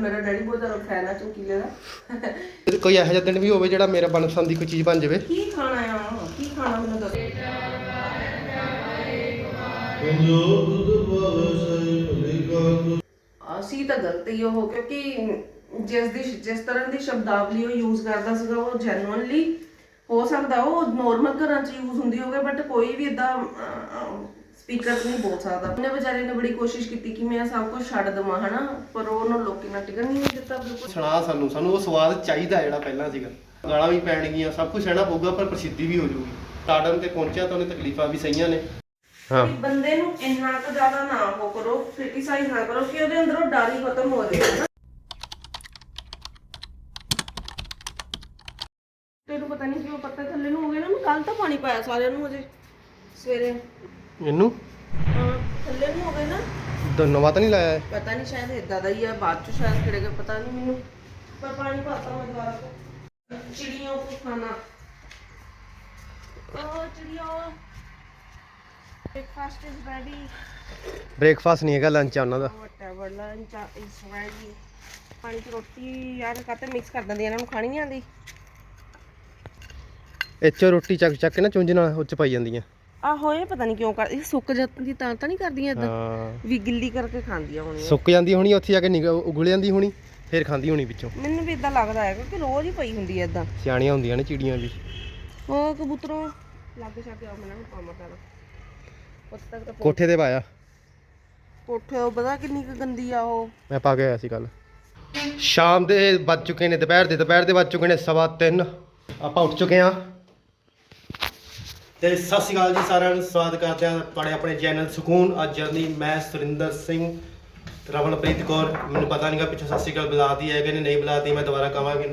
ਮੇਰਾ ਡੈਡੀ ਬਹੁਤ ਜ਼ਿਆਦਾ ਫੈਨ ਆ ਚਮਕੀਲੇ ਦਾ। ਤੇ ਕੋਈ ਇਹੋ ਜਿਹਾ ਦਿਨ ਵੀ ਹੋਵੇ ਜਿਹੜਾ ਮੇਰਾ ਮਨਪਸੰਦ ਦੀ ਕੋਈ ਚੀਜ਼ ਬਣ ਜਾਵੇ। ਕੀ ਖਾਣਾ ਆ? ਕੀ ਖਾਣਾ ਮੈਨੂੰ ਦੱਸੋ? ਅਸੀਂ ਤਾਂ ਗਲਤ ਹੀ ਉਹ ਕਿਉਂਕਿ ਜਿਸ ਦੀ ਜਿਸ ਤਰ੍ਹਾਂ ਦੀ ਸ਼ਬਦਾਵਲੀ ਉਹ ਯੂਜ਼ ਕਰਦਾ ਸੀਗਾ ਉਹ ਜੈਨੂਇਨਲੀ ਹੋ ਸਕਦਾ ਉਹ ਨੋਰਮਲ ਘਰਾਂ 'ਚ ਯੂਜ਼ ਹੁੰਦੀ ਹੋਵੇ ਬਟ ਕੋਈ ਵੀ ਇਦਾਂ ਸਪੀਕਰ ਤੇ ਨਹੀਂ ਬੋਲ ਸਕਦਾ। ਉਹਨੇ ਵਿਚਾਰੇ ਨੇ ਬੜੀ ਕੋਸ਼ਿਸ਼ ਕੀਤੀ ਕਿ ਮੈਂ ਸਭ ਕੁਝ ਛੱਡ ਦਵਾਂ ਹਨਾ? ਪਰ ਉਹਨੂੰ ਲੋਕੀ ਨਾ ਟਿਕਣ ਨਹੀਂ ਦਿੱਤਾ ਬਿਲਕੁਲ। ਸੁਣਾ ਸਾਨੂੰ ਸਾਨੂੰ ਉਹ ਸਵਾਦ ਚਾਹੀਦਾ ਜਿਹੜਾ ਪਹਿਲਾਂ ਸੀਗਾ। ਗਾਲਾਂ ਵੀ ਪੈਣਗੀਆਂ ਸਭ ਕੁਝ ਸਹਿਣਾ ਪਊਗਾ ਪਰ ਪ੍ਰਸਿੱਧੀ ਵੀ ਹੋ ਜਾਊਗੀ। ਸਟਾਰਡਮ ਤੇ ਪਹੁੰਚਿਆ ਤਾਂ ਉਹਨੇ ਤਕਲੀਫਾਂ ਵੀ ਸਹੀਆਂ ਨੇ। ਹਾਂ। ਕਿ ਬੰਦੇ ਨੂੰ ਇੰਨਾ ਕੁ ਜ਼ਿਆਦਾ ਨਾ ਹੋ ਕਰੋ ਕ੍ਰਿਟਿਸਾਈਜ਼ ਨਾ ਕਰੋ ਕਿ ਉਹਦੇ ਅੰਦਰੋਂ ਡਰ ਹੀ ਖਤਮ ਹੋ ਜਾਵੇ ਤੈਨੂੰ ਪਤਾ ਨਹੀਂ ਕਿਉਂ ਪੱਤੇ ਥੱਲੇ ਨੂੰ ਹੋ ਗਏ ਨਾ ਮੈਂ ਕੱਲ ਤਾਂ ਪਾਣੀ ਪਾਇਆ ਸਾਰਿਆਂ ਨੂੰ ਅਜੇ। ਸਵੇਰੇ। ਇਹਨੂੰ? ਥੱਲੇ ਨੂੰ ਹੋ ਗਏ ਨਾ। ਦ- ਨਵਾਂ ਤਾਂ ਨਹੀਂ ਲਾਇਆ ਹੈ? ਪਤਾ ਨਹੀਂ ਸ਼ਾਇਦ ਇਦਾਂ ਦਾ ਹੀ ਆ ਬਾਅਦ ਚ ਸ਼ਾਇਦ ਖਿੜੇਗਾ ਪਤਾ ਨਹੀਂ ਮੈਨੂੰ। ਪਰ ਪਾਣੀ ਪਾਤਾ ਮੈਂ ਦੁਬਾਰਾ ਤੋਂ। ਚਿੜੀਆਂ ਕੋ ਖਾਣਾ। ਓ ਚਿੜੀਆਂ। ਬ੍ਰੇਕਫਾਸਟ ਇਜ਼ ਰੈਡੀ ਬ੍ਰੇਕਫਾਸਟ ਨਹੀਂ ਹੈਗਾ ਲੰਚ ਆ ਉਹਨਾਂ ਦਾ। Whatever lunch is ready ਪਾਣੀ ਚ ਰੋਟੀ ਯਾਰ ਕਾਤੇ ਮਿਕਸ ਕਰ ਦਿੰਦੀ ਇਹਨਾਂ ਨੂੰ ਖਾਣੀ ਨਹੀਂ ਆਂਦੀ ਇੱਚੋ ਰੋਟੀ ਚੱਕ ਚੱਕ ਕੇ ਨਾ ਚੁੰਝ ਨਾਲ ਉੱਚ ਪਾਈ ਜਾਂਦੀਆਂ। ਆਹੋ ਇਹ ਪਤਾ ਨਹੀਂ ਕਿਉਂ ਕਰ ਇਹ ਸੁੱਕ ਜਾਂਦੀ ਤਾਂ ਤਾਂ ਨਹੀਂ ਕਰਦੀਆਂ ਇਦਾਂ ਹਾਂ। ਵੀ ਗਿੱਲੀ ਕਰਕੇ ਖਾਂਦੀਆਂ ਹੋਣੀਆਂ। ਸੁੱਕ ਜਾਂਦੀ ਹੋਣੀ ਉੱਥੇ ਜਾ ਕੇ ਨਿਗ ਉਗਲ ਜਾਂਦੀ ਹੋਣੀ ਫੇਰ ਖਾਂਦੀ ਹੋਣੀ ਵਿੱਚੋਂ। ਮੈਨੂੰ ਵੀ ਇਦਾਂ ਲੱਗਦਾ ਹੈ ਕਿਉਂਕਿ ਰੋਜ਼ ਹੀ ਪਈ ਹੁੰਦੀ ਹੈ ਇਦਾਂ ਸਿਆਣੀਆਂ ਹੁੰਦੀਆਂ ਨੇ ਚਿੜੀਆਂ ਵੀ। ਉਹ ਕਬੂਤਰੋਂ ਲੱਗ ਛਾ ਆਓ ਮੈਨੂੰ ਪਾਮਾ ਪੈਣਾ ਉੱਥੇ ਤੱਕ ਤਾਂ ਕੋਠੇ ਤੇ ਪਾਇਆ। ਕੋਠੇ ਉਹ ਪਤਾ ਕਿੰਨੀ ਕੁ ਗੰਦੀ ਆ ਉਹ। ਮੈਂ ਪਾ ਕੇ ਆਇਆ ਸੀ ਕੱਲ ਸ਼ਾਮ ਦੇ ਵੱਜ ਚੁੱਕੇ ਨੇ ਦੁਪਹਿਰ ਦੇ ਦੁਪਹਿਰ ਦੇ ਵੱਜ ਚੁੱਕੇ ਨੇ ਸਵਾ ਤਿੰਨ। ਆਪਾਂ ਉੱਠ ਚੁੱਕੇ ਹਾਂ। ਤੇ ਸਤਿ ਸ਼੍ਰੀ ਅਕਾਲ ਜੀ ਸਾਰਿਆਂ ਨੂੰ ਸਵਾਗਤ ਕਰਦੇ ਹਾਂ ਤੁਹਾਡੇ ਆਪਣੇ ਚੈਨਲ ਸਕੂਨ। ਅੱਜ ਜਰਨੀ ਮੈਂ ਸੁਰਿੰਦਰ ਸਿੰਘ ਰਵਣਪ੍ਰੀਤ ਕੌਰ। ਮੈਨੂੰ ਪਤਾ ਨਹੀਂਗਾ ਪਿੱਛੋਂ ਸਤਿ ਸ਼੍ਰੀ ਅਕਾਲ ਬੁਲਾਤੀ ਹੈ ਕਿ ਨਹੀਂ ਬੁਲਾਤੀ ਮੈਂ ਦੁਬਾਰਾ ਕਹਾਂਗੀ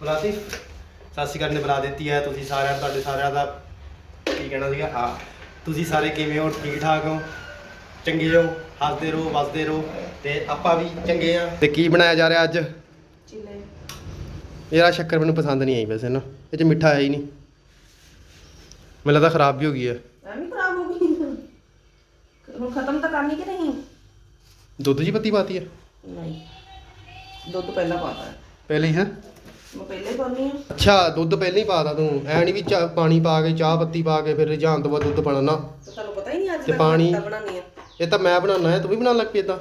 ਬੁਲਾਤੀ? ਸਤਿ ਸ਼੍ਰੀ ਅਕਾਲ ਨੇ ਬੁਲਾ ਦਿੱਤੀ ਹੈ ਤੁਸੀਂ ਸਾਰਿਆਂ ਤੁਹਾਡੇ ਸਾਰਿਆਂ ਦਾ ਕੀ ਕਹਿਣਾ ਸੀਗਾ? ਆ ਤੁਸੀਂ ਸਾਰੇ ਕਿਵੇਂ ਹੋ? ਠੀਕ ਠਾਕ ਹੋ? ਚੰਗੇ ਹੋ? ਹੱਸਦੇ ਰਹੋ ਵਸਦੇ ਰਹੋ ਤੇ ਆਪਾਂ ਵੀ ਚੰਗੇ ਆ ਤੇ ਕੀ ਬਣਾਇਆ ਜਾ ਰਿਹਾ ਅੱਜ? ਚਿਲੇ। ਇਹਦਾ ਸ਼ੱਕਰ ਮੈਨੂੰ ਪਸੰਦ ਨਹੀਂ ਆਈ ਵੈਸੇ ਨਾ। ਇਹ ਚ ਮਿੱਠਾ ਹੈ ਹੀ ਨਹੀਂ। ਮੈਨੂੰ ਲੱਗਦਾ ਖਰਾਬ ਵੀ ਹੋ ਗਈ ਹੈ ਐਵੇਂ ਖਰਾਬ ਹੋ ਗਈ ਹੁਣ ਖਤਮ ਤਾਂ ਕਰਨੀ ਕਿ ਨਹੀਂ? ਦੁੱਧ ਜੀ ਪੱਤੀ ਪਾਤੀ ਹੈ ਨਹੀਂ। ਦੁੱਧ ਪਹਿਲਾਂ ਪਾਤਾ ਹੈ। ਪਹਿਲੇ ਹੀ ਹੈ? ਮੈਂ ਪਹਿਲੇ ਪਾਉਣੀ ਆ ਅੱਛਾ ਦੁੱਧ ਪਹਿਲੇ ਹੀ ਪਾਤਾ ਤੂੰ। ਐ ਨਹੀਂ ਵੀ ਚਾਹ ਪਾਣੀ ਪਾ ਕੇ ਚਾਹ ਪੱਤੀ ਪਾ ਕੇ ਫਿਰ ਰਿਝਾਉਣ ਤੋਂ ਬਾਅਦ ਦੁੱਧ ਪਾਣਾ ਨਾ ਤੁਹਾਨੂੰ ਪਤਾ ਹੀ ਨਹੀਂ ਅੱਜ ਤੇ ਮੈਂ ਪਾਣੀ- ਬਣਾਉਣੀ ਆ। ਇਹ ਤਾਂ ਮੈਂ ਬਣਾਉਣਾ ਹੈ ਤੂੰ ਵੀ ਬਣਾਉਣ ਲੱਗ ਪਈ ਇਦਾਂ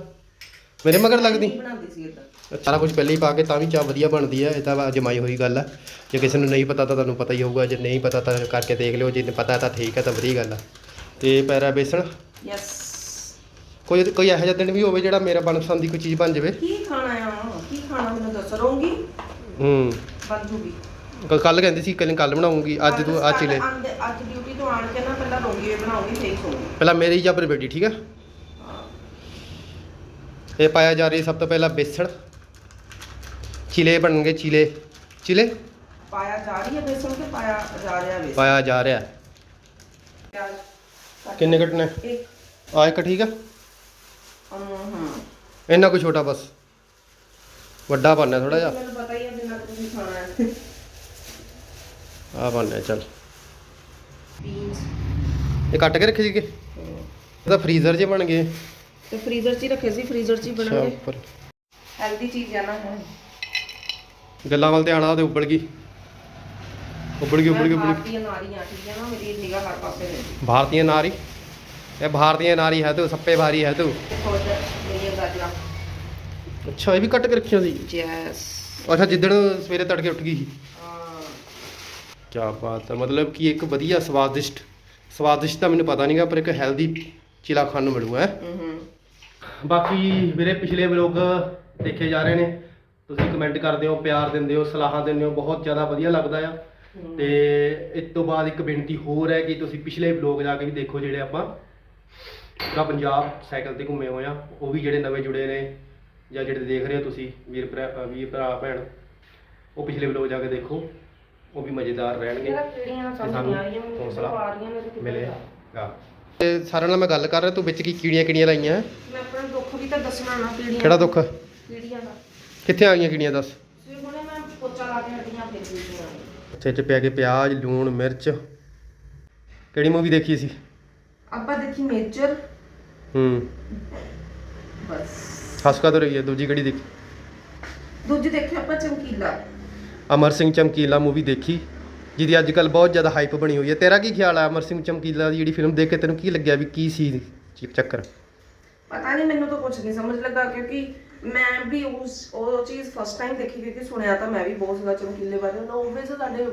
ਮੇਰੇ ਮਗਰ ਲੱਗਦੀ। ਬਣਾਉਂਦੀ ਸੀ ਇਦਾਂ ਸਾਰਾ ਕੁਝ ਪਹਿਲੇ ਹੀ ਪਾ ਕੇ ਤਾਂ ਵੀ ਚਾਹ ਵਧੀਆ ਬਣਦੀ ਹੈ ਇਹ ਤਾਂ ਜਮਾਈ ਹੋਈ ਗੱਲ ਹੈ ਜੇ ਕਿਸੇ ਨੂੰ ਨਹੀਂ ਪਤਾ ਤਾਂ ਤੁਹਾਨੂੰ ਪਤਾ ਹੀ ਹੋਊਗਾ ਜੇ ਨਹੀਂ ਪਤਾ ਤਾਂ ਕਰਕੇ ਦੇਖ ਲਿਓ ਜੇ ਪਤਾ ਤਾਂ ਠੀਕ ਹੈ ਤਾਂ ਵਧੀਆ ਗੱਲ ਹੈ ਤੇ ਪੈਰਾ ਬੇਸਣ? ਯੈਸ। ਕੋਈ ਕੋਈ ਇਹੋ ਜਿਹਾ ਦਿਨ ਵੀ ਹੋਵੇ ਜਿਹੜਾ ਮੇਰਾ ਮਨਪਸੰਦ ਦੀ ਕੋਈ ਚੀਜ਼ ਬਣ ਜਾਵੇ? ਕੀ ਖਾਣਾ ਆ ਕੀ ਖਾਣਾ ਮੈਨੂੰ ਦੱਸ ਰਹੂੰਗੀ ਹੂੰ। ਬਣ ਜੂਗੀ। ਕੱਲ ਕਹਿੰਦੀ ਸੀ ਕੱਲ ਕੱਲ ਬਣਾਉਂਗੀ ਅੱਜ ਤੂੰ ਆ ਚਿਲੇ ਆਂਦੇ- ਅੱਜ ਡਿਊਟੀ ਤੋਂ ਆਣ ਕੇ ਨਾ ਪਹਿਲਾਂ ਰੋਂਗੀ ਬਣਾਉਂਗੀ ਫੇਰ ਸੌਂਗੀ। ਪਹਿਲਾਂ ਮੇਰੀ ਜਾਂ ਫਿਰ ਬੇਟੀ ਠੀਕ ਹੈ। ਇਹ ਪਾਇਆ ਜਾ ਰਹੀ ਸਭ ਤੋਂ ਪਹਿਲਾਂ ਬੇਸਣ। ਚਿਲੇ ਬਣਨਗੇ ਚਿਲੇ? ਚਿਲੇ? ਪਾਇਆ ਜਾ ਰਹੀ ਹੈ ਬੇਸਣ ਕੇ ਪਾਇਆ ਜਾ ਰਿਹਾ ਬੇਸਣ? ਪਾਇਆ ਜਾ ਰਿਹਾ। ਹੈ। ਪਿਆਜ਼ ਕੱਟ ਕਿੰਨੇ ਕੱਟਣੇ? ਇੱਕ। ਆ ਇੱਕ ਠੀਕ ਆ? ਹਮ ਇੰਨਾ ਕੁ ਛੋਟਾ ਬਸ। ਵੱਡਾ ਬਣਨਾ ਥੋੜਾ ਜਿਹਾ। ਮੈਨੂੰ ਪਤਾ ਹੀ ਹੈ ਜਿੰਨਾ ਤੁਸੀਂ ਖਾਣਾ ਹੈ। ਆ ਬਣਨਾ ਚੱਲ। ਬੀਨਸ ਇਹ ਕੱਟ ਕੇ ਰੱਖੇ ਸੀਗੇ? ਇਹ ਤਾਂ ਫ੍ਰੀਜ਼ਰ 'ਚ ਬਣ ਗਏ। ਤੇ ਫ੍ਰੀਜ਼ਰ 'ਚ ਹੀ ਰੱਖੇ ਸੀ ਫ੍ਰੀਜ਼ਰ 'ਚ ਹੀ ਅੱਛਾ ਬਣਾਂਗੇ ਉੱਪਰ। ਹੈਲਦੀ ਚੀਜ਼ ਆ ਨਾ ਹੈ ਗੱਲਾਂ ਵੱਲ ਧਿਆਨ ਆ ਤੇ ਉੱਬਲ ਗਈ। ਉੱਬਲ ਗਈ ਉੱਬਲ ਗਈ ਉੱਬਲ ਗਈ। ਭਾਰਤੀਯ ਨਾਰੀਆਂ ਠੀਕ ਹੈ ਨਾ ਮੇਰੀ ਨਿਗਾਹ ਹਰ ਪਾਸੇ ਹੈ। ਭਾਰਤੀਯ ਨਾਰੀ? ਇਹ ਭਾਰਤੀਯ ਨਾਰੀ ਹੈ ਤੂੰ ਸੱਪੇ ਭਾਰੀ ਹੈ ਤੂੰ। ਅੱਛਾ ਇਹ ਵੀ ਕੱਟ ਕੇ ਰੱਖੀਆਂ ਸੀ? ਜੈਸ ਅੱਛਾ ਜਿੱਦਣ ਸਵੇਰੇ ਤੜਕੇ ਉੱਠ ਗਈ ਸੀ। ਕੀ ਬਾਤ ਹੈ ਮਤਲਬ ਕਿ ਇੱਕ ਵਧੀਆ ਸਵਾਦਿਸ਼ਟ ਸਵਾਦਿਸ਼ਟ ਤਾਂ ਮੈਨੂੰ ਪਤਾ ਨਹੀਂਗਾ ਪਰ ਇੱਕ ਹੈਲਦੀ ਚੀਲਾ ਖਾਣ ਨੂੰ ਮਿਲੂਗਾ ਹੈ ਹੂੰ। ਬਾਕੀ ਮੇਰੇ ਪਿਛਲੇ ਵਲੋਗ ਦੇਖੇ ਜਾ ਰਹੇ ਨੇ। ਤੁਸੀਂ ਕਮੈਂਟ ਕਰਦੇ ਹੋ ਪਿਆਰ ਦਿੰਦੇ ਹੋ ਸਲਾਹਾਂ ਦਿੰਦੇ ਹੋ ਬਹੁਤ ਜ਼ਿਆਦਾ ਵਧੀਆ ਲੱਗਦਾ ਆ। ਤੇ ਇਸ ਤੋਂ ਬਾਅਦ ਇੱਕ ਬੇਨਤੀ ਹੋਰ ਹੈ ਕਿ ਤੁਸੀਂ ਪਿਛਲੇ ਵਲੋਗ ਜਾ ਕੇ ਵੀ ਦੇਖੋ ਜਿਹੜੇ ਆਪਾਂ ਪੂਰਾ ਪੰਜਾਬ ਸਾਈਕਲ ਤੇ ਘੁੰਮੇ ਹੋਏ ਆ ਉਹ ਵੀ ਜਿਹੜੇ ਨਵੇਂ ਜੁੜੇ ਨੇ ਜਾਂ ਜਿਹੜੇ ਦੇਖ ਰਹੇ ਹੋ ਤੁਸੀਂ ਵੀਰ ਭਰਾ ਵੀਰ ਭਰਾ ਭੈਣ ਉਹ ਪਿਛਲੇ ਵਲੋਗ ਜਾ ਕੇ ਦੇਖੋ ਉਹ ਵੀ ਮਜ਼ੇਦਾਰ ਰਹਿਣਗੇ। ਜਿਹੜਾ ਤੇ ਸਾਨੂੰ ਨਹੀਂ ਆ ਰਹੀਆਂ ਮੈਨੂੰ ਹੌਸਲਾ ਆ ਰਹੀਆਂ ਨੇ ਤੇ ਕਿੱਦਾਂ ਮਿਲੇਗਾ ਤੇ ਸਾਰਿਆਂ ਨਾਲ ਮੈਂ ਗੱਲ ਕਰ ਰਿਹਾ ਤੂੰ ਵਿੱਚ ਕੀ ਕੀੜੀਆਂ ਕਿੜੀਆਂ ਲਾਈਆਂ? ਮੈਂ ਆਪਣਾ ਦੁੱਖ ਵੀ ਤਾਂ ਦੱਸਣਾ ਨਾ ਪੀੜੀਆਂ ਕਿਹੜਾ ਦੁੱਖ? ਕਿੱਥੇ ਆ ਗਈਆਂ ਕਿੜੀਆਂ ਦੱਸ? ਸਵੇਰ ਹੁਣੇ ਮੈਂ ਪੋਚਾ ਲਾ ਕੇ ਹਟੀਆਂ ਫਿਰ ਪੀੜੀਆਂ ਅੱਛੇ ਚ ਪਿਆ ਕੇ ਪਿਆਜ਼ ਲੂਣ ਮਿਰਚ। ਕਿਹੜੀ ਮੂਵੀ ਦੇਖੀ ਸੀ? ਆਪਾਂ ਦੇਖੀ ਮੇਜਰ। ਹੂੰ। ਬਸ। ਹੱਸ ਕਾ ਰਹੀ ਹੈ? ਦੂਜੀ ਕਿਹੜੀ ਦੇਖੀ? ਦੂਜੀ ਦੇਖੀ ਆਪਾਂ ਚਮਕੀਲਾ। ਅਮਰ ਸਿੰਘ ਚਮਕੀਲਾ ਮੂਵੀ ਦੇਖੀ ਜਿਹਦੀ ਅੱਜ ਕੱਲ ਬਹੁਤ ਜ਼ਿਆਦਾ ਹਾਈਪ ਬਣੀ ਹੋਈ ਹੈ। ਤੇਰਾ ਕੀ ਖਿਆਲ ਹੈ ਅਮਰ ਸਿੰਘ ਚਮਕੀਲਾ ਦੀ ਜਿਹੜੀ ਫਿਲਮ ਦੇਖ ਕੇ ਤੈਨੂੰ ਕੀ ਲੱਗਿਆ ਵੀ ਕੀ ਸੀ ਚ- ਚੱਕਰ? ਪਤਾ ਨਹੀਂ ਮੈਨੂੰ ਤਾਂ ਕੁਝ ਨਹੀਂ ਸਮਝ ਲੱਗਾ ਕਿਉਂਕਿ ਮੈਂ ਵੀ ਉਸ, ਉਹ ਚੀਜ਼ ਫਸਟ ਟਾਈਮ ਦੇਖੀ ਕਿਉਂਕਿ ਸੁਣਿਆ ਤਾਂ ਮੈਂ ਵੀ ਬਹੁਤ ਜ਼ਿਆਦਾ ਚਮਕੀਲੇ ਬਾਰੇ ਨਾ ਵੀ ਸਾਡੇ,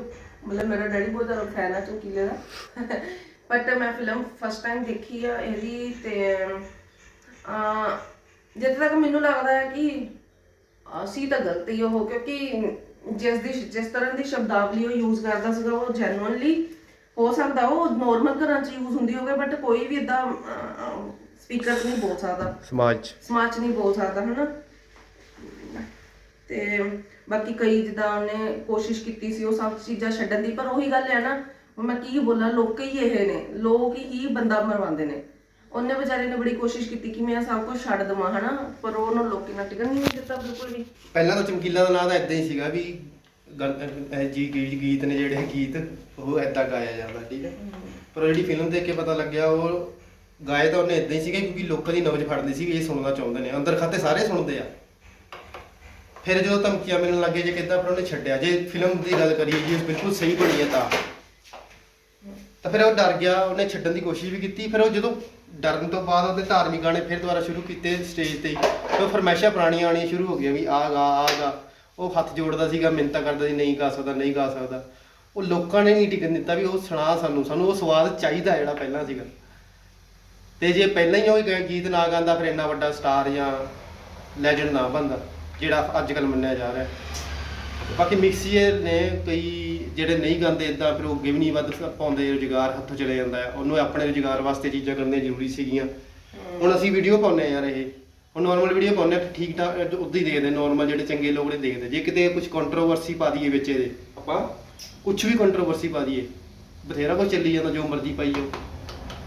ਮਤਲਬ ਮੇਰਾ ਡੈਡੀ ਬਹੁਤ ਜ਼ਿਆਦਾ ਫੈਨ ਆ ਚਮਕੀਲੇ ਦਾ। ਬਟ ਮੈਂ ਫਿਲਮ ਫਸਟ ਟਾਈਮ ਦੇਖੀ ਆ ਇਹਦੀ ਤੇ ਅ ਜਿੱਥੇ ਤੱਕ ਮੈਨੂੰ ਲੱਗਦਾ ਹੈ ਕਿ ਸੀ ਤਾਂ ਗਲਤੀ ਉਹ, ਕਿਉਂਕਿ ਜਿਸ ਦੀ, ਜਿਸ ਤਰ੍ਹਾਂ ਦੀ ਸ਼ਬਦਾਵਲੀ ਉਹ ਯੂਜ਼ ਕਰਦਾ ਸੀਗਾ, ਉਹ ਜੈਨੂਇਨਲੀ ਹੋ ਸਕਦਾ, ਉਹ ਨੋਰਮਲ ਘਰਾਂ 'ਚ ਯੂਜ਼ ਹੁੰਦੀ ਹੋਵੇ ਬਟ ਕੋਈ ਵੀ ਇਦਾਂ ਸਪੀਕਰ 'ਤੇ ਨਹੀਂ ਬੋਲ ਸਕਦਾ। ਸਮਾਜ 'ਚ। ਸਮਾਜ 'ਚ ਨਹੀਂ ਬੋਲ ਸਕਦਾ ਹਨਾ? ਤੇ ਬਾਕੀ ਕਈ ਜਿੱਦਾਂ ਉਹਨੇ ਕੋਸ਼ਿਸ਼ ਕੀਤੀ ਸੀ ਉਹ ਸਭ ਚੀਜ਼ਾਂ ਛੱਡਣ ਦੀ ਪਰ ਉਹੀ ਗੱਲ ਹੈ ਨਾ ਹੁਣ ਮੈਂ ਕੀ ਬੋਲਾਂ ਲੋਕ ਹੀ ਇਹ ਨੇ ਲੋਕ ਹੀ ਬੰਦਾ ਮਰਵਾਉਂਦੇ ਨੇ। ਉਹਨੇ ਵਿਚਾਰੇ ਨੇ ਬੜੀ ਕੋਸ਼ਿਸ਼ ਕੀਤੀ ਕਿ ਮੈਂ ਸਭ ਕੁਝ ਛੱਡ ਦਵਾਂ ਹਨਾ? ਪਰ ਉਹਨੂੰ ਲੋਕੀ ਨਾਲ ਟਿਕਣ ਨਹੀਂ ਦਿੱਤਾ ਬਿਲਕੁਲ ਵੀ। ਪਹਿਲਾਂ ਤਾਂ ਚਮਕੀਲਾ ਦਾ ਨਾਂ ਤਾਂ ਇਦਾਂ ਹੀ ਸੀਗਾ ਵੀ ਜੀ ਗੀਤ ਨੇ ਜਿਹੜੇ ਗੀਤ ਉਹ ਇਦਾਂ ਗਾਇਆ ਜਾਂਦਾ ਠੀਕ ਹੈ? ਪਰ ਜਿਹੜੀ ਫਿਲਮ ਦੇਖ ਕੇ ਪਤਾ ਲੱਗਿਆ ਉਹ ਗਾਏ ਤਾਂ ਉਹਨੇ ਇਦਾਂ ਹੀ ਸੀਗੇ ਕਿਉਂਕਿ ਲੋਕਾਂ ਦੀ ਨਬਜ਼ ਫੜਦੇ ਸੀ ਇਹ ਸੁਣਨਾ ਚਾਹੁੰਦੇ ਨੇ। ਅੰਦਰ ਖਾਤੇ ਸਾਰੇ ਸੁਣਦੇ ਆ। ਫਿਰ ਜਦੋਂ ਧਮਕੀਆਂ ਮਿਲਣ ਲੱਗੇ ਜੇ ਕਿੱਦਾਂ ਪਰ ਉਹਨੇ ਛੱਡਿਆ। ਜੇ ਫਿਲਮ ਦੀ ਗੱਲ ਕਰੀਏ ਜੀ ਬਿਲਕੁਲ ਸਹੀ ਬਣੀ ਹੈ ਤਾਂ। ਤਾਂ ਫਿਰ ਉਹ ਡਰ ਗਿਆ। ਉਹਨੇ ਛੱਡਣ ਦੀ ਕੋਸ਼ਿਸ਼ ਵੀ ਕੀਤੀ। ਫਿਰ ਉਹ ਜਦੋਂ ਡਰਨ ਤੋਂ ਬਾਅਦ ਉਹਦੇ ਧਾਰਮਿਕ ਗਾਣੇ ਫਿਰ ਦੁਬਾਰਾ ਸ਼ੁਰੂ ਕੀਤੇ ਸਟੇਜ ਤੇ ਉਹ ਫਰਮੈਸ਼ਾਂ ਪੁਰਾਣੀਆਂ ਆਉਣੀਆਂ ਸ਼ੁਰੂ ਹੋ ਗਈਆਂ ਵੀ ਆ ਗਾ ਆ ਗਾ। ਉਹ ਹੱਥ ਜੋੜਦਾ ਸੀਗਾ ਮਿੰਤਾ ਕਰਦਾ ਸੀ, ਨਹੀਂ ਗਾ ਸਕਦਾ, ਨਹੀਂ ਗਾ ਸਕਦਾ। ਉਹ ਲੋਕਾਂ ਨੇ ਨਹੀਂ ਟਿਕਣ ਦਿੱਤਾ ਵੀ ਉਹ ਸੁਣਾ ਸਾਨੂੰ। ਸਾਨੂੰ ਉਹ ਸਵਾਦ ਚਾਹੀਦਾ ਜਿਹੜਾ ਪਹਿਲਾਂ ਸੀਗਾ। ਤੇ ਜੇ ਪਹਿਲਾਂ ਹੀ ਉਹ ਗ- ਗੀਤ ਨਾ ਗਾਉਂਦਾ ਫਿਰ ਇੰਨਾ ਵੱਡਾ ਸਟਾਰ ਜਾਂ ਲੈਜੈਂਡ ਨਾ ਬਣਦਾ ਜਿਹੜਾ ਅੱਜ ਕੱਲ ਮੰਨਿਆ ਜਾ ਰਿਹਾ। ਬਾਕੀ ਮਿਕਸੀਅਰ ਨੇ ਕਈ ਜਿਹੜੇ ਨਹੀਂ ਗਾਉਂਦੇ ਇਦਾਂ ਫਿਰ ਉਹ ਅੱਗੇ ਵੀ ਨਹੀਂ ਵੱਧ ਪਾਉਂਦੇ ਰੁਜ਼ਗਾਰ ਹੱਥੋਂ ਚਲੇ ਜਾਂਦਾ ਹੈ। ਉਹਨੂੰ ਆਪਣੇ ਰੁਜ਼ਗਾਰ ਵਾਸਤੇ ਚੀਜ਼ਾਂ ਕਰਨੀਆਂ ਜ਼ਰੂਰੀ ਸੀਗੀਆਂ। ਹੁਣ ਅਸੀਂ ਵੀਡੀਓ ਪਾਉਂਦੇ ਆ ਯਾਰ ਇਹ। ਹੁਣ ਨਾਰਮਲ ਵੀਡੀਓ ਪਾਉਂਦੇ ਆ ਠੀਕ ਠਾਕ ਉਦਾਂ ਹੀ ਦੇਖਦੇ ਨਾਰਮਲ ਜਿਹੜੇ ਚੰਗੇ ਲੋਕ ਨੇ ਦੇਖਦੇ। ਜੇ ਕਿਤੇ ਕੁਝ ਕੰਟਰੋਵਰਸੀ ਪਾ ਦਈਏ ਵਿੱਚ ਇਹਦੇ। ਆਪਾਂ? ਕੁਝ ਵੀ ਕੰਟਰੋਵਰਸੀ ਪਾ ਦਈਏ। ਬਥੇਰਾ ਕੁਝ ਚੱਲੀ ਜਾਂਦਾ ਜੋ ਮਰਜ਼ੀ ਪਾਈ ਜਾਓ।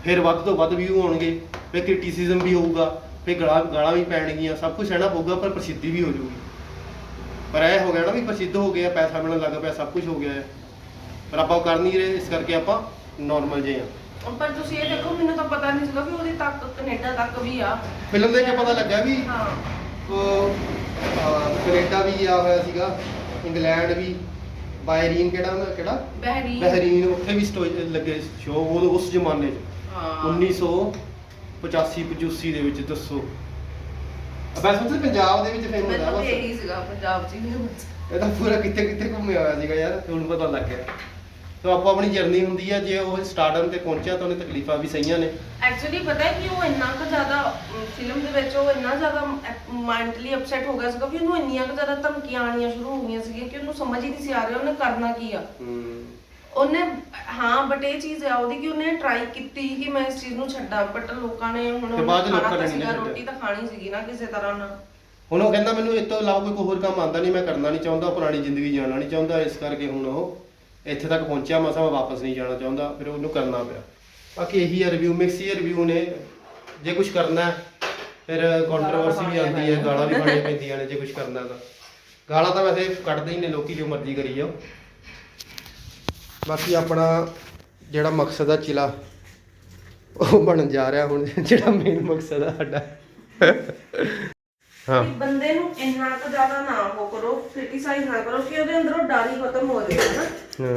ਫਿਰ ਵੱਧ ਤੋਂ ਵੱਧ ਵਿਊ ਹੋਣਗੇ ਫਿਰ ਕ੍ਰਿਟਿਸਿਜ਼ਮ ਵੀ ਹੋਊਗਾ ਫਿਰ ਗਾਲਾਂ ਗਾਲਾਂ ਵੀ ਪੈਣਗੀਆਂ ਸਭ ਕੁਝ ਸਹਿਣਾ ਪਊਗਾ ਪਰ ਪ੍ਰਸਿੱਧੀ ਵੀ ਹੋ ਜਾਊਗੀ। ਪਰ ਇਹ ਹੋ ਗਿਆ ਨਾ ਵੀ ਪ੍ਰਸਿੱਧ ਹੋ ਗਿਆ ਪੈਸਾ ਮਿਲਣ ਲੱਗ ਪਿਆ ਸਭ ਕੁਝ ਹੋ ਗਿਆ ਹੈ ਪਰ ਆਪਾਂ ਉਹ ਕਰ ਨਹੀਂ ਰਹੇ ਇਸ ਕਰਕੇ ਆਪਾਂ ਨਾਰਮਲ ਜੇ ਆ। ਪਰ ਤੁਸੀਂ ਇਹ ਦੇਖੋ ਮੈਨੂੰ ਤਾਂ ਪਤਾ ਨਹੀਂ ਸੀਗਾ ਵੀ ਉਹਦੀ ਤੱਕ ਕੈਨੇਡਾ ਤੱਕ ਵੀ ਆ। ਫਿਲਮ ਦੇਖ ਕੇ ਪਤਾ ਲੱਗਾ ਵੀ ਹਾਂ। ਉਹ ਅਹ, ਕੈਨੇਡਾ ਵੀ ਆ ਹੋਇਆ ਸੀਗਾ ਇੰਗਲੈਂਡ ਵੀ ਬਾਇਰੀਨ ਕਿਹੜਾ ਹੁੰਦਾ ਕਿਹੜਾ? ਬਹਿਰੀਨ। ਬਹਿਰੀਨ ਉੱਥੇ ਵੀ ਸਟੋ ਲੱਗੇ ਸ਼ੋ ਉਹ ਉਸ ਜ਼ਮਾਨੇ 'ਚ। ਹਾਂ 1985 85 ਦੇ ਵਿੱਚ ਦੱਸੋ। ਬਸ ਉੱਥੇ ਪੰਜਾਬ ਦੇ ਵਿੱਚ ਫੇਮਸ ਆ ਮੈਨੂੰ ਵੀ ਬਸ। ਇਹੀ ਸੀਗਾ ਪੰਜਾਬ 'ਚ ਹੀ ਬਸ ਇਹ ਤਾਂ ਪੂਰਾ ਕਿੱਥੇ ਕਿੱਥੇ ਘੁੰਮਿਆ ਹੋਇਆ ਸੀਗਾ ਯਾਰ ਹੁਣ ਪਤਾ ਲੱਗ ਗਿਆ। ਤਾਂ ਆਪੋ ਆਪਣੀ ਜਰਨੀ ਹੁੰਦੀ ਆ ਜੇ ਉਹ ਸਟਾਰਡਮ ਤੇ ਪਹੁੰਚਿਆ ਤਾਂ ਉਹਨੇ ਤਕਲੀਫਾਂ ਵੀ ਸਹੀਆਂ ਨੇ। ਐਕਚੁਅਲੀ ਪਤਾ ਹੈ ਕਿ ਉਹ ਇੰਨਾ ਕੁ ਜ਼ਿਆਦਾ ਫਿਲਮ ਦੇ ਵਿੱਚ ਉਹ ਇੰਨਾ ਜ਼ਿਆਦਾ ਮੈਂਟਲੀ ਅਪਸੈਟ ਹੋ ਗਿਆ ਸੀਗਾ ਵੀ ਉਹਨੂੰ ਇੰਨੀਆਂ ਕੁ ਜ਼ਿਆਦਾ ਧਮਕੀਆਂ ਆਣੀਆਂ ਸ਼ੁਰੂ ਹੋ ਗਈਆਂ ਸੀਗੀਆਂ ਕਿ ਉਹਨੂੰ ਸਮਝ ਹੀ ਨਹੀਂ ਸੀ ਆ ਰਿਹਾ ਉਹਨੇ ਕਰਨਾ ਕੀ ਆ। ਉਹਨੇ ਹਾਂ ਬਟ ਇਹ ਚੀਜ਼ ਆ ਉਹਦੀ ਕਿ ਉਹਨੇ ਟਰਾਈ ਕੀਤੀ ਕਿ ਮੈਂ ਇਸ ਚੀਜ਼ ਨੂੰ ਛੱਡਾਂ ਬਟ ਲੋਕਾਂ ਨੇ ਹੁਣ ਤੇ ਬਾਅਦ ਚ ਲੋਕਾਂ ਖਾਣਾ ਨੇ ਨਹੀਂ ਸੀਗਾ, ਛੱਡਿਆ। ਰੋਟੀ ਤਾਂ ਖਾਣੀ ਸੀਗੀ ਨਾ ਕਿਸੇ ਤਰ੍ਹਾਂ ਨਾਲ। ਹੁਣ ਉਹ ਕਹਿੰਦਾ ਮੈਨੂੰ ਇਸ ਤੋਂ ਇਲਾਵਾ ਕੋਈ ਹੋਰ ਕੰਮ ਆਉਂਦਾ ਨਹੀਂ ਮੈਂ ਕਰਨਾ ਨਹੀਂ ਚਾਹੁੰਦਾ ਪੁਰਾਣੀ ਜ਼ਿੰਦਗੀ ਜਾਣਾ ਨਹੀਂ ਚਾਹੁੰਦਾ ਇਸ ਕਰਕੇ ਹੁਣ ਉਹ ਇੱਥੇ ਤੱਕ ਪਹੁੰਚਿਆ ਮਸਾਂ ਮੈਂ ਵਾਪਸ ਨਹੀਂ ਜਾਣਾ ਚਾਹੁੰਦਾ ਫਿਰ ਉਹਨੂੰ ਕਰਨਾ ਪਿਆ। ਬਾਕੀ ਇਹੀ ਹੈ ਰਿਵਿਊ ਮਿਕਸ ਹੀ ਰਿਵਿਊ ਨੇ। ਜੇ ਕੁਝ ਕਰਨਾ ਹੈ, ਫਿਰ ਕੰਟਰੋਵਰਸੀ ਵੀ ਆਉਂਦੀ ਹੈ ਗਾਲਾਂ ਵੀ ਖਾਣੀਆਂ ਪੈਂਦੀਆਂ ਨੇ ਜੇ ਕੁਝ ਕਰਨਾ ਤਾਂ। ਗਾਲਾਂ ਤਾਂ ਵੈਸੇ ਕੱਢਦੇ ਹੀ ਨੇ ਲੋਕੀ ਜੋ ਮਰਜ਼ੀ ਕਰੀ ਜਾਓ। ਬਾਕੀ ਆਪਣਾ ਜਿਹੜਾ ਮਕਸਦ ਆ ਚਿਲਾ ਉਹ ਬਣਨ ਜਾ ਰਿਹਾ ਹੁਣ ਜਿਹੜਾ ਮੇਨ ਮਕਸਦ ਆ ਸਾਡਾ। ਹਾਂ। ਬੰਦੇ ਨੂੰ ਇੰਨਾ ਕੁ ਜ਼ਿਆਦਾ ਨਾ ਹੋ ਕਰੋ ਕ੍ਰਿਟਿਸਾਈਜ਼ ਨਾ ਕਰੋ ਕਿ ਉਹਦੇ ਅੰਦਰੋਂ ਡਰ ਹੀ ਖਤਮ ਹੋ ਜਾਵੇ ਨਾ।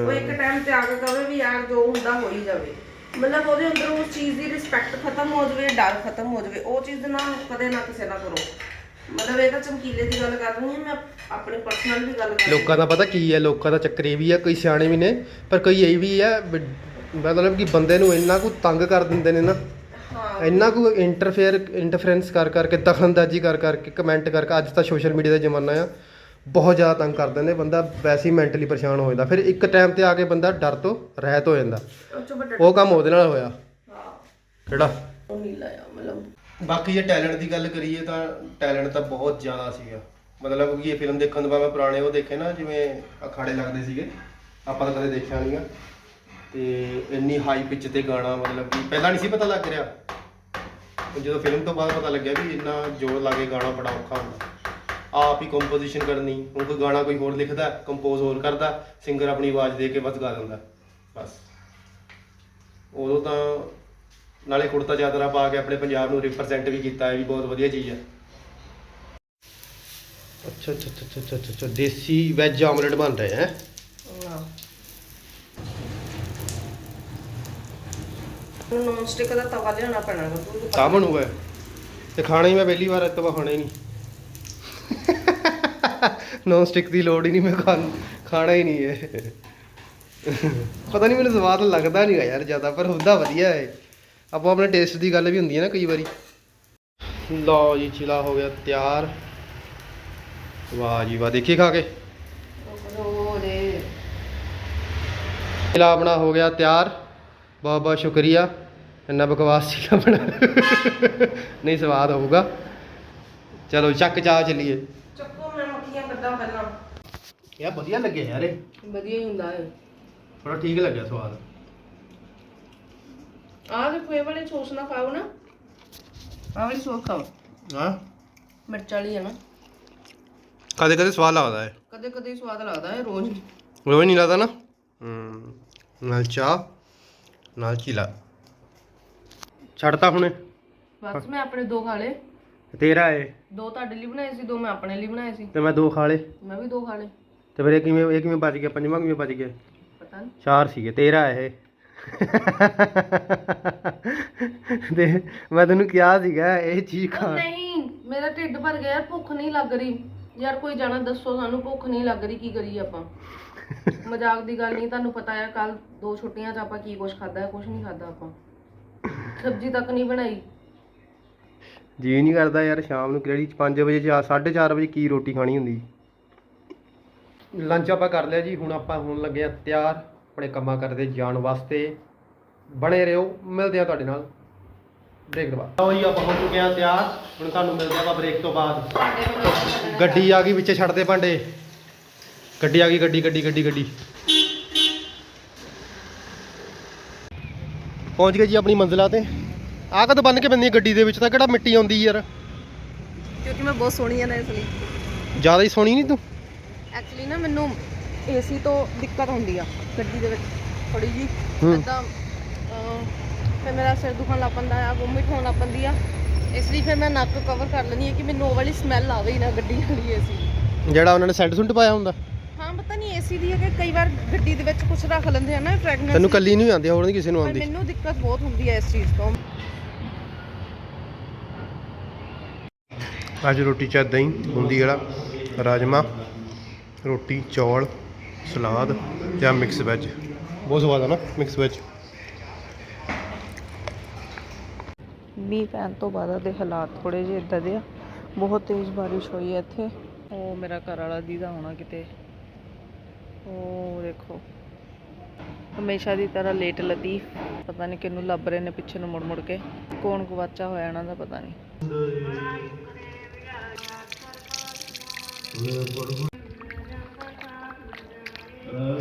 ਉਹ ਇੱਕ ਟਾਈਮ ਤੇ ਆ ਕੇ ਕਹੇ ਵੀ ਯਾਰ ਜੋ ਹੁੰਦਾ ਹੋ ਹੀ ਜਾਵੇ। ਮਤਲਬ ਉਹਦੇ ਅੰਦਰੋਂ ਉਸ ਚੀਜ਼ ਦੀ ਰਿਸਪੈਕਟ ਖਤਮ ਹੋ ਜਾਵੇ ਡਰ ਖਤਮ ਹੋ ਜਾਵੇ ਉਹ ਚੀਜ਼ ਨਾ ਕਦੇ ਨਾ ਕਿਸੇ ਨਾਲ ਕਰੋ। ਮਤਲਬ ਇਹ ਤਾਂ ਚਮਕੀਲੇ ਦੀ ਗੱਲ ਕਰ ਰਹੀ ਹਾਂ ਮੈਂ ਆਪਣੀ ਪਰਸਨਲ ਵੀ ਗੱਲ ਕਰ ਰਹੀ ਲੋਕਾਂ ਦਾ ਪਤਾ ਕੀ ਹੈ ਲੋਕਾਂ ਦਾ ਚੱਕਰ ਇਹ ਵੀ ਹੈ ਕਈ ਸਿਆਣੇ ਵੀ ਨੇ ਪਰ ਕਈ ਇਹ ਵੀ ਹੈ ਮਤਲਬ ਕਿ ਬੰਦੇ ਨੂੰ ਇੰਨਾ ਕੁ ਤੰਗ ਕਰ ਦਿੰਦੇ ਨੇ ਨਾ ਹਾਂ। ਇੰਨਾ ਕੁ ਇੰਟਰਫੇਅਰ ਇੰਟਰਫਰੈਂਸ ਕਰ ਕਰਕੇ ਦਖਲਅੰਦਾਜ਼ੀ ਕਰ ਕਰਕੇ ਕਮੈਂਟ ਕਰਕੇ ਅੱਜ ਤਾਂ ਸੋਸ਼ਲ ਮੀਡੀਆ ਦਾ ਜ਼ਮਾਨਾ ਆ ਬਹੁਤ ਜ਼ਿਆਦਾ ਤੰਗ ਕਰ ਦਿੰਦੇ ਬੰਦਾ ਵੈਸੇ ਹੀ ਮੈਂਟਲੀ ਪਰੇਸ਼ਾਨ ਹੋ ਜਾਂਦਾ ਫਿਰ ਇੱਕ ਟਾਈਮ ਤੇ ਆ ਕੇ ਬੰਦਾ ਡਰ ਤੋਂ ਰਹਿਤ ਹੋ ਜਾਂਦਾ। ਉਹ ਚੋਂ ਵੱਡਾ ਉਹ ਕੰਮ ਉਹਦੇ ਨਾਲ ਹੋਇਆ। ਹਾਂ ਕਿਹੜਾ? ਉਹ ਨਹੀਂ ਲਾਇਆ ਮਤਲਬ ਬਾਕੀ ਜੇ ਟੈਲੈਂਟ ਦੀ ਗੱਲ ਕਰੀਏ ਤਾਂ ਟੈਲੈਂਟ ਤਾਂ ਬਹੁਤ ਜ਼ਿਆਦਾ ਸੀਗਾ। ਮਤਲਬ ਕਿ ਇਹ ਫਿਲਮ ਦੇਖਣ ਤੋਂ ਬਾਅਦ ਮੈਂ ਪੁਰਾਣੇ ਉਹ ਦੇਖੇ ਨਾ, ਜਿਵੇਂ ਅਖਾੜੇ ਲੱਗਦੇ ਸੀਗੇ। ਆਪਾਂ ਤਾਂ ਕਦੇ ਦੇਖਿਆ ਨਹੀਂ ਨਹੀਂਗਾ ਤੇ ਇੰਨੀ ਹਾਈ ਪਿਚ ਤੇ ਗਾਣਾ, ਮਤਲਬ ਕਿ ਪਹਿਲਾਂ ਨਹੀਂ ਸੀ ਪਤਾ ਲੱਗ ਰਿਹਾ। ਜਦੋਂ ਫਿਲਮ ਤੋਂ ਬਾਅਦ ਪਤਾ ਲੱਗਿਆ ਵੀ ਇੰਨਾ ਜ਼ੋਰ ਲਾ ਕੇ ਗਾਣਾ ਬੜਾ ਔਖਾ ਹੁੰਦਾ। ਆਪ ਹੀ ਕੰਪੋਜੀਸ਼ਨ ਕਰਨੀ, ਹੁਣ ਕੋਈ ਗਾਣਾ ਕੋਈ ਹੋਰ ਲਿਖਦਾ ਕੰਪੋਜ਼ ਹੋਰ ਕਰਦਾ ਸਿੰਗਰ ਆਪਣੀ ਆਵਾਜ਼ ਦੇ ਕੇ ਬਸ ਗਾ ਦਿੰਦਾ। ਬਸ। ਉਦੋਂ ਤਾਂ ਨਾਲੇ ਕੁੜਤਾ ਚਾਦਰਾ ਪਾ ਕੇ ਆਪਣੇ ਪੰਜਾਬ ਨੂੰ ਰਿਪਰੈਜ਼ੈਂਟ ਵੀ ਕੀਤਾ ਹੈ ਵੀ ਬਹੁਤ ਵਧੀਆ ਚੀਜ਼ ਹੈ। ਅੱਛਾ ਅੱਛਾ ਅੱਛਾ ਅੱਛਾ ਅੱਛਾ ਅੱਛਾ ਦੇਸੀ ਵੈਜ ਆਮਲੇਟ ਬਣ ਰਹੇ ਹੈ। ਨੌਨ ਸਟਿਕ ਦਾ ਤਵਾ ਲਿਆਉਣਾ ਪੈਣਾ ਤੂੰ ਤਾਂ ਬਣੂਗਾ ਤੇ ਖਾਣਾ ਹੀ ਮੈਂ ਪਹਿਲੀ ਵਾਰ ਇਸ ਤੋਂ ਬਾਅਦ ਖਾਣਾ ਹੀ ਨਹੀਂ। ਨੌਨ ਸਟਿਕ ਦੀ ਲੋੜ ਹੀ ਨਹੀਂ ਮੈਂ ਖਾਣ ਖਾਣਾ ਹੀ ਨਹੀਂ ਹੈ ਪਤਾ ਨਹੀਂ ਮੈਨੂੰ ਸਵਾਦ ਲੱਗਦਾ ਨਹੀਂ ਯਾਰ ਜ਼ਿਆਦਾ ਪਰ ਹੁੰਦਾ ਵਧੀਆ ਹੈ ਆਪੋ ਆਪਣੇ ਟੇਸਟ ਦੀ ਗੱਲ ਵੀ ਹੁੰਦੀ ਹੈ ਨਾ ਕਈ ਵਾਰੀ। ਲਓ ਜੀ ਚਿਲਾ ਹੋ ਗਿਆ ਤਿਆਰ। ਵਾਹ ਜੀ ਵਾਹ ਦੇਖੀ ਖਾ ਕੇ। ਚਿਲਾ ਆਪਣਾ ਹੋ ਗਿਆ ਤਿਆਰ। ਬਹੁਤ ਬਹੁਤ ਸ਼ੁਕਰੀਆ। ਇੰਨਾ ਬਕਵਾਸ ਸੀਗਾ ਬਣਾ ਨਹੀਂ ਸਵਾਦ ਹੋਊਗਾ। ਚਲੋ ਚੱਕ ਚਾਹ ਚੱਲੀਏ। ਚੱਕੋ ਮੈਂ ਮੱਖੀਆਂ ਕੱਢਾਂ ਪਹਿਲਾਂ। ਯਾਰ ਵਧੀਆ ਲੱਗਿਆ ਯਾਰ ਇਹ। ਵਧੀਆ ਹੀ ਹੁੰਦਾ ਹੈ ਬੜਾ ਠੀਕ ਲੱਗਿਆ ਸਵਾਦ। ਆਹ ਦੇਖੋ ਇਹ ਵਾਲੀ ਸੌਸ ਨਾ ਖਾਓ ਨਾ। ਆਹ ਵਾਲੀ ਸੌਸ ਖਾਓ। ਹਾਂ। ਮਿਰਚ ਵਾਲੀ ਹੈ ਨਾ। ਕਦੇ ਕਦੇ ਸਵਾਦ ਲੱਗਦਾ ਹੈ ਕਦੇ ਕਦੇ ਸਵਾਦ ਲੱਗਦਾ ਹੈ ਰੋਜ਼। ਨਹੀਂ। ਰੋਜ਼ ਨਹੀਂ ਲੱਗਦਾ ਨਾ? ਹੂੰ। ਨਾਲ ਚਾਹ ਨਾਲ ਚੀਲਾ। ਛੱਡਤਾ ਹੁਣੇ। ਬਸ ਮੈਂ ਆਪਣੇ ਦੋ ਖਾ ਲਏ। ਤੇਰਾ ਏ। ਦੋ ਤੁਹਾਡੇ ਲਈ ਬਣਾਏ ਸੀ ਦੋ ਮੈਂ ਆਪਣੇ ਲਈ ਬਣਾਏ ਸੀ। ਤੇ ਮੈਂ ਦੋ ਖਾ ਲੇ ਮੈਂ ਵੀ ਦੋ ਖਾ ਲਏ। ਤੇ ਫਿਰ ਇਹ ਕਿਵੇਂ ਇਹ ਕਿਵੇਂ ਬਚ ਗਿਆ? ਪੰਜਵਾਂ ਕਿਵੇਂ ਬਚ ਗਿਆ? ਪਤਾ ਨਹੀਂ ਚਾਰ ਸੀਗੇ। ਤੇਰਾ ਇਹ। ਤੇ ਮੈਂ ਤੈਨੂੰ ਕਿਹਾ ਸੀਗਾ ਇਹ ਚੀਜ਼ ਖਾ ਨਹੀਂ ਮੇਰਾ ਢਿੱਡ ਭਰ ਗਿਆ ਯਾਰ ਭੁੱਖ ਨਹੀਂ ਲੱਗ ਰਹੀ। ਯਾਰ ਕੋਈ ਜਾਣਾ ਦੱਸੋ ਸਾਨੂੰ ਭੁੱਖ ਨਹੀਂ ਲੱਗ ਰਹੀ ਕੀ ਕਰੀਏ ਆਪਾਂ? ਮਜ਼ਾਕ ਦੀ ਗੱਲ ਨਹੀਂ ਤੁਹਾਨੂੰ ਪਤਾ ਹੈ ਕੱਲ ਦੋ ਛੁੱਟੀਆਂ 'ਚ ਆਪਾਂ ਕੀ ਕੁਝ ਖਾਦਾ ਕੁਝ ਨਹੀਂ ਖਾਦਾ ਆਪਾਂ। ਸਬਜ਼ੀ ਤੱਕ ਨਹੀਂ ਬਣਾਈ। ਜੀ ਨਹੀਂ ਕਰਦਾ ਯਾਰ ਸ਼ਾਮ ਨੂੰ ਕਿਹੜੀ 5 ਵਜੇ ਜਾਂ 4:30 ਵਜੇ ਕੀ ਰੋਟੀ ਖਾਣੀ ਹੁੰਦੀ? ਲੰਚ ਆਪਾਂ ਕਰ ਲਿਆ ਜੀ ਹੁਣ ਆਪਾਂ ਹੋਣ ਲੱਗੇ ਆ ਤਿਆਰ। ਆਪਣੇ ਕੰਮਾਂ ਕਰਦੇ ਜਾਣ ਵਾਸਤੇ ਬਣੇ ਰਹੋ। ਮਿਲਦੇ ਆ ਤੁਹਾਡੇ ਨਾਲ। ਬ੍ਰੇਕ ਤੋਂ ਬਾਅਦ। ਲਓ ਜੀ ਆਪਾਂ ਹੋ ਚੁੱਕੇ ਆ ਤਿਆਰ। ਹੁਣ ਤੁਹਾਨੂੰ ਮਿਲਦੇ ਆਪਾਂ ਬ੍ਰੇਕ ਤੋਂ ਬਾਅਦ। ਗੱਡੀ ਆ ਗਈ ਵਿੱਚੇ ਛੱਡਦੇ ਭਾਂਡੇ। ਗੱਡੀ ਆ ਗਈ ਗੱਡੀ ਗੱਡੀ ਗੱਡੀ ਗੱਡੀ। ਪਹੁੰਚ ਗਏ ਜੀ ਆਪਣੀ ਮੰਜ਼ਿਲਾਂ ਤੇ। ਆਹ ਕਦ ਬੰਨ ਕੇ ਬੰਦੀ ਗੱਡੀ ਦੇ ਵਿੱਚ? ਤਾਂ ਕਿਹੜਾ ਮਿੱਟੀ ਆਉਂਦੀ ਯਾਰ? ਕਿਉਂਕਿ ਮੈਂ ਬਹੁਤ ਸੋਹਣੀ ਆ ਨਾ ਇਸ ਲਈ। ਜ਼ਿਆਦਾ ਹੀ ਸੋਹਣੀ ਨਹੀਂ ਤੂੰ? ਐਕਚੁਅਲੀ ਨਾ ਮੈਨੂੰ ਏਸੀ ਤੋਂ ਦਿੱਕਤ ਹੁੰਦੀ ਆ। ਗੱਡੀ ਦੇ ਵਿੱਚ ਥੋੜੀ ਜੀ। ਹੂੰ। ਇਦਾਂ ਫਿਰ ਮੇਰਾ ਸਿਰ ਦੁਖਣ ਲੱਗ ਪੈਂਦਾ ਆ ਵੋਮਿਟ ਹੋਣ ਲੱਗ ਪੈਂਦੀ ਆ। ਇਸ ਲਈ ਫਿਰ ਮੈਂ ਨੱਕ ਕਵਰ ਕਰ ਲੈਂਦੀ ਆ ਕਿ ਮੈਨੂੰ ਉਹ ਵਾਲੀ ਸਮੈਲ ਆਵੇ ਹੀ ਨਾ ਗੱਡੀ ਵਾਲੀ ਏਸੀ ਜਿਹੜਾ ਉਹਨਾਂ ਨੇ ਸੈਂਟ ਸੁੰਟ ਪਾਇਆ ਹੁੰਦਾ? ਹਾਂ ਪਤਾ ਨਹੀਂ ਏਸੀ ਦੀ ਹੈ ਕਿ ਕਈ ਵਾਰ ਗੱਡੀ ਦੇ ਵਿੱਚ ਕੁਝ ਰੱਖ ਲੈਂਦੇ ਆ ਨਾ ਫ੍ਰੈਗਨੈਂਸ ਤੈਨੂੰ ਕੱਲੀ ਨਹੀਂ ਆਉਂਦੀ ਹੋਰ ਨਹੀਂ ਕਿਸੇ ਨੂੰ ਪਰ ਆਉਂਦੀ। ਮੈਨੂੰ ਦਿੱਕਤ ਬਹੁਤ ਹੁੰਦੀ ਹੈ ਇਸ ਚੀਜ਼ ਤੋਂ। ਅੱਜ ਰੋਟੀ ਚ ਦਹੀਂ ਬੂੰਦੀ ਵਾਲਾ ਰਾਜਮਾ ਰੋਟੀ ਚੌਲ। ਸਲਾਦ ਜਾਂ ਮਿਕਸ ਵੈਜ ਬਹੁਤ ਸਵਾਦ ਆ ਨਾ ਮਿਕਸ ਵੈਜ ਮੀਂਹ ਪੈਣ ਤੋਂ ਬਾਅਦ ਦੇ ਹਾਲਾਤ ਥੋੜੇ ਜਿਹੇ ਇਦਾਂ ਦੇ ਆ। ਬਹੁਤ ਤੇਜ਼ ਬਾਰਿਸ਼ ਹੋਈ ਹੈ ਇੱਥੇ। ਉਹ ਮੇਰਾ ਘਰ ਵਾਲਾ ਦੀਦਾ ਹੋਣਾ ਕਿਤੇ। ਉਹ ਦੇਖੋ ਹਮੇਸ਼ਾ ਦੀ ਤਰ੍ਹਾਂ ਲੇਟ ਲਤੀਫ ਪਤਾ ਨਹੀਂ ਕਿਹਨੂੰ ਲੱਭ ਰਹੇ ਨੇ ਪਿੱਛੇ ਨੂੰ ਮੁੜ ਮੁੜ ਕੇ। ਕੌਣ ਗਵਾਚਾ ਹੋਇਆ ਇਹਨਾਂ ਦਾ ਪਤਾ ਨਹੀਂ Uh,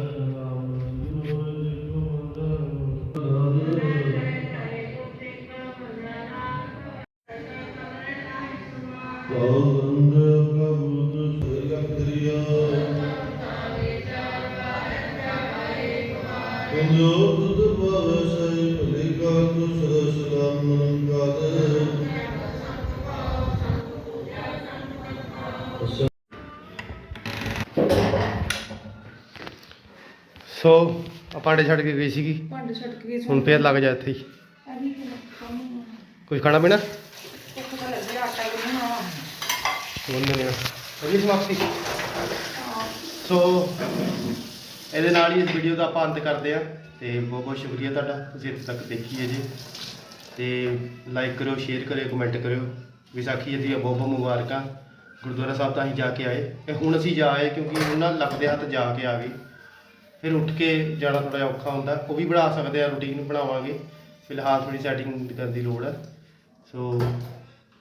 ਸੋ ਆਪਾਂ ਭਾਂਡੇ ਛੱਡ ਕੇ ਗਈ ਸੀਗੀ। ਭਾਂਡੇ ਛੱਡ ਕੇ ਹੁਣ ਫੇਰ ਲੱਗ ਜਾ ਇੱਥੇ ਹੀ। ਕੁਝ ਖਾਣਾ ਪੀਣਾ? ਬੰਦੇ ਨੇ ਅਗਲੀ ਸਮਾਪਤੀ ਸੋ ਇਹਦੇ ਨਾਲ ਹੀ ਇਸ ਵੀਡੀਓ ਦਾ ਆਪਾਂ ਅੰਤ ਕਰਦੇ ਆ ਤੇ ਬਹੁਤ ਬਹੁਤ ਸ਼ੁਕਰੀਆ ਤੁਹਾਡਾ ਤੁਸੀਂ ਇੱਥੇ ਤੱਕ ਦੇਖੀ ਹੈ ਜੀ। ਤੇ ਲਾਈਕ ਕਰਿਓ ਸ਼ੇਅਰ ਕਰਿਓ ਕਮੈਂਟ ਕਰਿਓ। ਵਿਸਾਖੀ ਦੀਆਂ ਬਹੁਤ ਬਹੁਤ ਮੁਬਾਰਕਾਂ। ਗੁਰਦੁਆਰਾ ਸਾਹਿਬ ਤਾਂ ਅਸੀਂ ਜਾ ਕੇ ਆਏ। ਤੇ ਹੁਣ ਅਸੀਂ ਜਾ ਆਏ ਕਿਉਂਕਿ ਉਹਨਾਂ ਲੱਗਦੇ ਹੱਥ ਜਾ ਕੇ ਆ ਗਏ। ਫਿਰ ਉੱਠ ਕੇ ਜਾਣਾ ਥੋੜਾ ਜਿਹਾ ਔਖਾ ਹੁੰਦਾ। ਉਹ ਵੀ ਬਣਾ ਸਕਦੇ ਆ ਰੂਟੀਨ ਬਣਾਵਾਂਗੇ। ਫਿਲਹਾਲ ਥੋੜੀ ਸੈਟਿੰਗ ਕਰਨ ਦੀ ਲੋੜ ਹੈ ਸੋ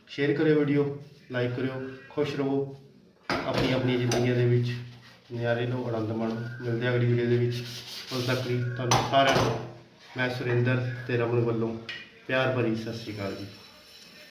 ਸ਼ੇਅਰ ਕਰਿਓ ਵੀਡੀਓ ਲਾਈਕ ਕਰਿਓ, ਖੁਸ਼ ਰਹੋ। ਆਪਣੀ ਆਪਣੀ ਜ਼ਿੰਦਗੀਆਂ ਦੇ ਵਿੱਚ, ਨਿਆਰੇ ਲੋ ਆਨੰਦ ਮਾਣੋ। ਮਿਲਦੇ ਆ ਅਗਲੀ ਵੀਡੀਓ ਦੇ ਵਿੱਚ। ਉਦੋਂ ਤੱਕ ਲਈ ਤੁਹਾਨੂੰ ਸਾਰਿਆਂ ਨੂੰ, ਮੈਂ ਸੁਰਿੰਦਰ ਤੇ ਰਮਨ ਵੱਲੋਂ ਪਿਆਰ ਭਰੀ ਸਤਿ ਸ਼੍ਰੀ ਅਕਾਲ ਜੀ।